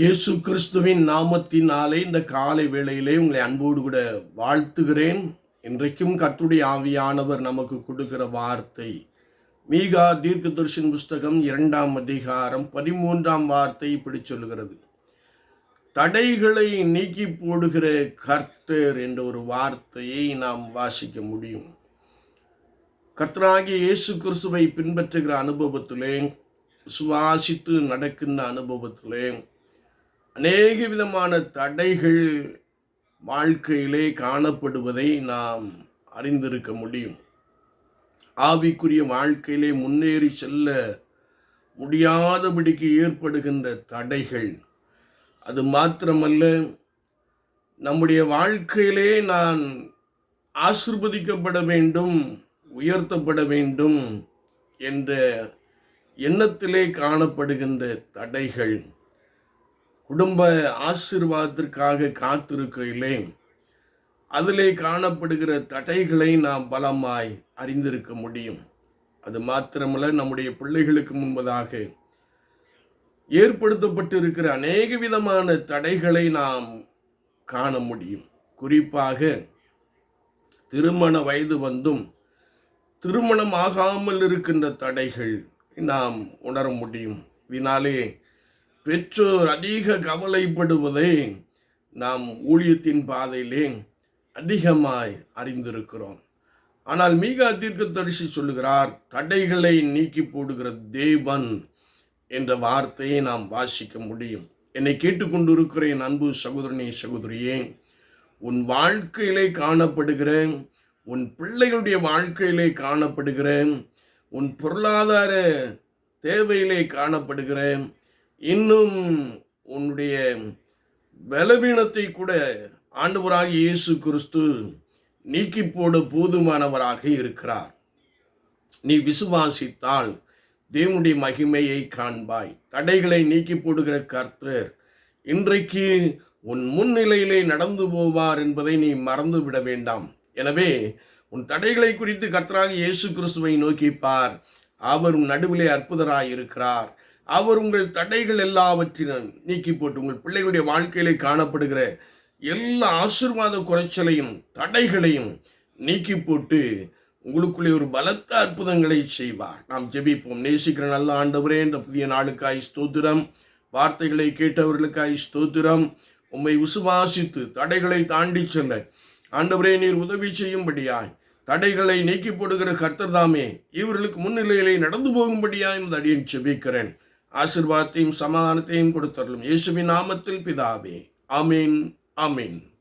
இயேசு கிறிஸ்துவின் நாமத்தினாலே இந்த காலை வேளையிலே உங்களை அன்போடு கூட வாழ்த்துகிறேன். இன்றைக்கும் கத்துடைய ஆவியானவர் நமக்கு கொடுக்கிற வார்த்தை மீகா தீர்க்கதர்ஷன் புஸ்தகம் இரண்டாம் அதிகாரம் பதிமூன்றாம் வார்த்தை இப்படி சொல்லுகிறது. தடைகளை நீக்கி போடுகிற கர்த்தர் என்ற ஒரு வார்த்தையை நாம் வாசிக்க முடியும். கர்த்தராகிய இயேசு கிறிஸ்துவை பின்பற்றுகிற அனுபவத்திலே சுவாசித்து நடக்கின்ற அனுபவத்திலே அநேக விதமான தடைகள் வாழ்க்கையிலே காணப்படுவதை நாம் அறிந்திருக்க முடியும். ஆவிக்குரிய வாழ்க்கையிலே முன்னேறி செல்ல முடியாதபடிக்கு ஏற்படுகின்ற தடைகள். அது மாத்திரமல்ல நம்முடைய வாழ்க்கையிலே நான் ஆசிர்வதிக்கப்பட வேண்டும் உயர்த்தப்பட வேண்டும் என்ற எண்ணத்திலே காணப்படுகின்ற தடைகள். குடும்ப ஆசீர்வாதத்திற்காக காத்திருக்கையிலே அதிலே காணப்படுகிற தடைகளை நாம் பலமாய் அறிந்திருக்க முடியும். அது மாத்திரமல்ல நம்முடைய பிள்ளைகளுக்கு முன்பதாக ஏற்படுத்தப்பட்டிருக்கிற அநேக விதமான தடைகளை நாம் காண முடியும். குறிப்பாக திருமண வயது வந்தும் திருமணம் ஆகாமல் இருக்கின்ற தடைகள் நாம் உணர முடியும். இதனாலே பெற்றோர் அதிக கவலைப்படுவதை நாம் ஊழியத்தின் பாதையிலே அதிகமாய் அறிந்திருக்கிறோம். ஆனால் மீகா தீர்க்க தரிசி சொல்லுகிறார் தடைகளை நீக்கி போடுகிற தேவன் என்ற வார்த்தையை நாம் வாசிக்க முடியும். என்னை கேட்டுக்கொண்டிருக்கிற என் அன்பு சகோதரனே சகோதரியே உன் வாழ்க்கையிலே காணப்படுகிற உன் பிள்ளைகளுடைய வாழ்க்கையிலே காணப்படுகிற உன் பொருளாதார தேவையிலே காணப்படுகிற இன்னும் உன்னுடைய பலவீனத்தை கூட ஆண்டவராக இயேசு கிறிஸ்து நீக்கி போட போதுமானவராக இருக்கிறார். நீ விசுவாசித்தால் தேவனுடைய மகிமையை காண்பாய். தடைகளை நீக்கி போடுகிற கர்த்தர் இன்றைக்கு உன் முன்னிலையிலே நடந்து போவார் என்பதை நீ மறந்து விட வேண்டாம். எனவே உன் தடைகளை குறித்து கர்த்தராக இயேசு கிறிஸ்துவை நோக்கிப்பார். அவர் உன் நடுவிலே அற்புதராய் இருக்கிறார் அவர் உங்கள் தடைகள் எல்லாவற்றிலும் நீக்கி போட்டு உங்கள் பிள்ளைகளுடைய வாழ்க்கையிலே காணப்படுகிற எல்லா ஆசிர்வாத குறைச்சலையும் தடைகளையும் நீக்கி போட்டு உங்களுக்குள்ளே ஒரு பலத்த அற்புதங்களை செய்வார். நாம் ஜெபிப்போம். நேசிக்கிற நல்ல ஆண்டவரே இந்த புதிய நாளுக்காய் ஸ்தோத்திரம். வார்த்தைகளை கேட்டவர்களுக்காய் ஸ்தோத்திரம். உம்மை விசுவாசித்து தடைகளை தாண்டி செல்ல. ஆண்டவரே நீர் உதவி செய்யும்படியாய் தடைகளை நீக்கி போடுகிற கர்த்தர் தாமே இவர்களுக்கு முன்னிலையிலே நடந்து போகும்படியாய் இந்த அடியன் செபிக்கிறேன் ஆசிர்வாதத்தையும் சமாதானத்தையும் கொடுத்தரலும் இயேசுவின் நாமத்தில் பிதாவே. ஆமீன் ஆமீன்.